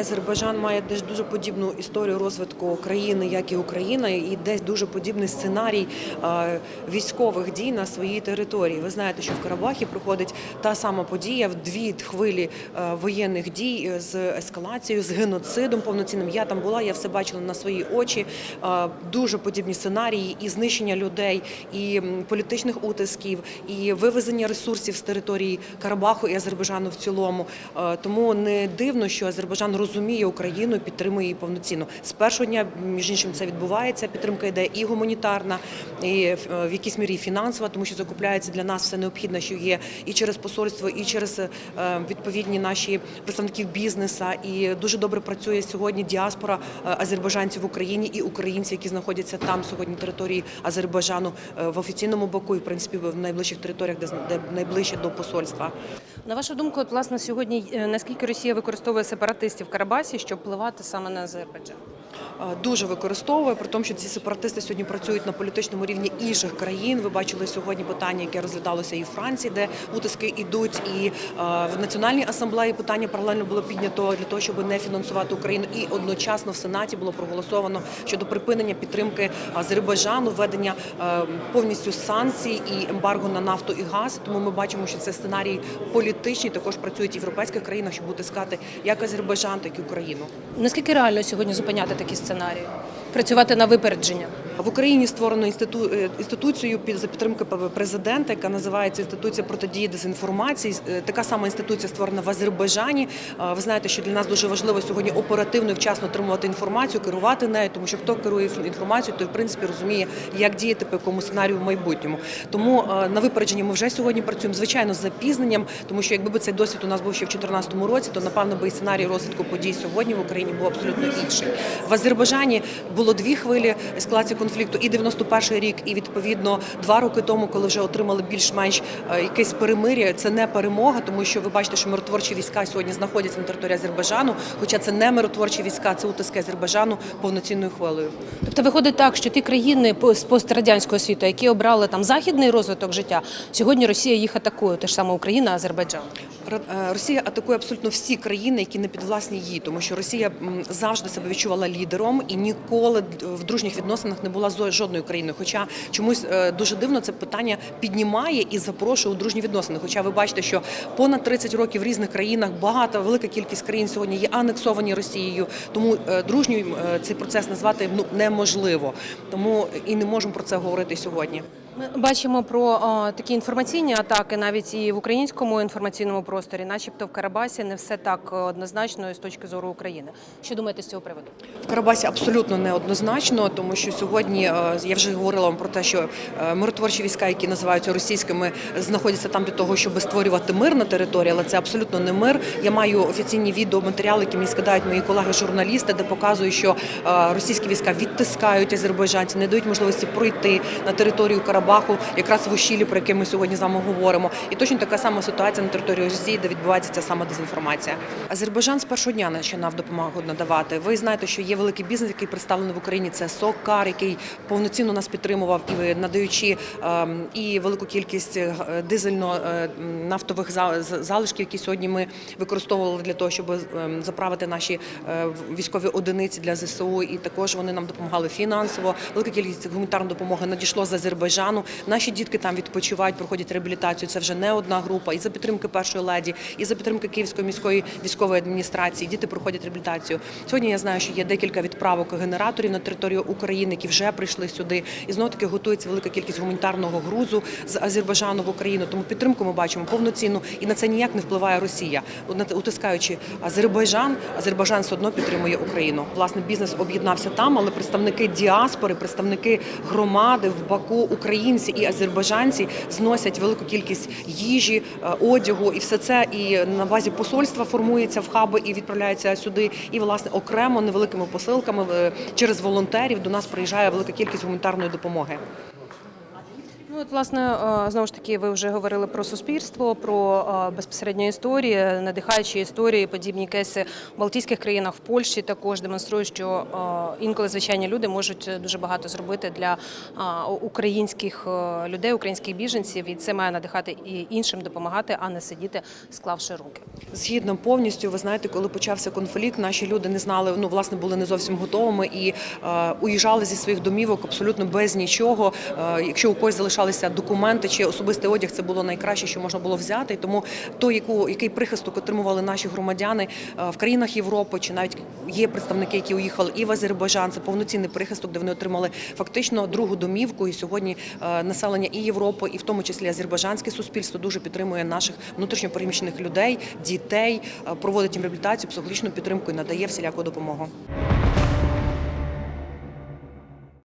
Азербайджан має десь дуже подібну історію розвитку країни, як і Україна, і десь дуже подібний сценарій е, військових дій на своїй території. Ви знаєте, що в Карабахі проходить та сама подія в дві хвилі е, воєнних дій з ескалацією, з геноцидом повноцінним. Я там була, я все бачила на свої очі. Е, Дуже подібні сценарії і знищення людей, і політичних утисків, і вивезення ресурсів з території Карабаху і Азербайджану в цілому. Е, Тому не дивно, що Азербайджан розуміє Україну і підтримує її повноцінно. З першого дня, між іншим, це відбувається. Підтримка йде і гуманітарна, і е, в якійсь мірі фінансова, тому що закупляється для нас все необхідне, що є і через посольство, і через е, відповідні наші представників бізнесу. І дуже добре працює сьогодні діаспора е, азербайджанців в Україні і українці, які знаходяться там сьогодні на території Азербайджану в офіційному боку і в принципі в найближчих територіях, де найближче до посольства. На вашу думку, от власне сьогодні наскільки Росія використовує сепаратистів Карабасі, щоб впливати саме на Азербайджан? Е, дуже використовує, при тому, що ці сепаратисти сьогодні працюють на політичному рівні інших країн. Ви бачили сьогодні питання, яке розглядалося і в Франції, де утиски йдуть, і е, в національній асамблеї питання паралельно було піднято для того, щоб не фінансувати Україну. І одночасно в Сенаті було проголосовано щодо припинення підтримки Азербайджану, введення е, повністю санкцій і ембарго на нафту і газ. Тому ми бачимо, що це сценарій політичний. Також працюють в європейських щоб утискати як Азербайджан, так і Україну. Наскільки реально сьогодні зупиняти такі сценарії? Працювати на випередження? В Україні створено інститу... е, інституцію під за підтримки президента, яка називається інституція протидії дезінформації. Е, Така сама інституція створена в Азербайджані. Е, Ви знаєте, що для нас дуже важливо сьогодні оперативно і вчасно отримувати інформацію, керувати нею, тому що хто керує інф- інформацією, той в принципі розуміє, як діяти по якому сценарію в майбутньому. Тому на випередженні ми вже сьогодні працюємо звичайно з запізненням, тому що якби цей досвід у нас був ще в 2014 році, то напевно би і сценарій розвитку подій сьогодні в Україні був абсолютно інший. В Азербайджані було дві хвилі ескалації конфлікту, і 91 рік, і відповідно два роки тому, коли вже отримали більш-менш е, якесь перемир'я. Це не перемога, тому що ви бачите, що миротворчі війська сьогодні знаходяться на території Азербайджану, хоча це не миротворчі війська, це утиски Азербайджану повноцінною хвилею. Тобто виходить так, що ті країни з пострадянського світу, які обрали там західний розвиток життя, сьогодні Росія їх атакує, те ж саме Україна, Азербайджан. Е, Росія атакує абсолютно всі країни, які не підвласні їй, тому що Росія завжди себе відчувала лідером і ніколи в дружніх відносинах не була з жодною країною. Хоча чомусь е, дуже дивно це питання піднімає і запрошує у дружні відносини. Хоча ви бачите, що понад 30 років в різних країнах багато велика кількість країн сьогодні є анексовані Росією, тому е, дружньою е, цей процес назвати ну неможливо. Тому і не можемо про це говорити сьогодні. Ми бачимо про е, такі інформаційні атаки навіть і в українському інформаційному просторі, начебто в Карабасі не все так однозначно з точки зору України. Що думаєте з цього приводу? В Карабасі абсолютно неоднозначно, тому що сьогодні е, я вже говорила вам про те, що е, миротворчі війська, які називаються російськими, знаходяться там для того, щоб створювати мир на території, але це абсолютно не мир. Я маю офіційні відеоматеріали, які мені скидають мої колеги-журналісти, де показують, що російські війська відтискають азербайджанців, не дають можливості пройти на територію Карабаху, якраз в Ушілі, про яке ми сьогодні з вами говоримо. І точно така сама ситуація на території Росії, де відбувається ця сама дезінформація. Азербайджан з першого дня починав допомогу надавати. Ви знаєте, що є великий бізнес, який представлений в Україні. Це СОКАР, який повноцінно нас підтримував і надаючи ем, і велику кількість е, дизельно-нафтових залишків, які сьогодні ми використовували для того, щоб ем, заправити наші е, військові одиниці для ЗСУ. І також вони нам допомагали фінансово. Велика кількість гуманітарної допомоги надійшло з Азербайджану. Наші дітки там відпочивають, проходять реабілітацію. Це вже не одна група. І за підтримки першої леді, і за підтримки Київської міської військової адміністрації. Діти проходять реабілітацію. Сьогодні я знаю, що є декілька відправок генераторів на територію України, які вже прийшли сюди. І знову таки готується велика кількість гуманітарного грузу з Азербайджану в Україну. Тому підтримку ми бачимо повноцінну, і на це ніяк не впливає Росія. Утискаючи Азербайджан, Азербайджан все одно підтримує Україну. Власне, бізнес об'єднався там, але представники діаспори, представники громади в Баку, українці і азербайджанці зносять велику кількість їжі, е, одягу, і все це і на базі посольства формується в хаби і відправляється сюди. І власне окремо невеликими посилками е, через волонтерів до нас приїжджає велика кількість гуманітарної допомоги. Ну от, власне, е, знову ж таки, ви вже говорили про суспільство, про е, безпосередньо історії, надихаючі історії, подібні кейси в Балтійських країнах, в Польщі також демонструють, що е, інколи звичайні люди можуть дуже багато зробити для українських людей, українських біженців, і це має надихати і іншим допомагати, а не сидіти, склавши руки. Згідно повністю, ви знаєте, коли почався конфлікт, наші люди не знали, ну власне були не зовсім готовими і е, уїжджали зі своїх домівок абсолютно без нічого. Якщо у когось залишалися документи чи особистий одяг, це було найкраще, що можна було взяти. І тому то, яку який прихисток отримували наші громадяни е, в країнах Європи, чи навіть є представники, які уїхали і в Азербайджан, це повноцінний прихисток, де вони отримали фактично другу домівку. І сьогодні е, населення і Європи, і в тому числі азербайджанське суспільство дуже підтримує наших внутрішньопереміщених людей, дітей, е, проводить їм реабілітацію, психологічну підтримку і надає всіляку допомогу.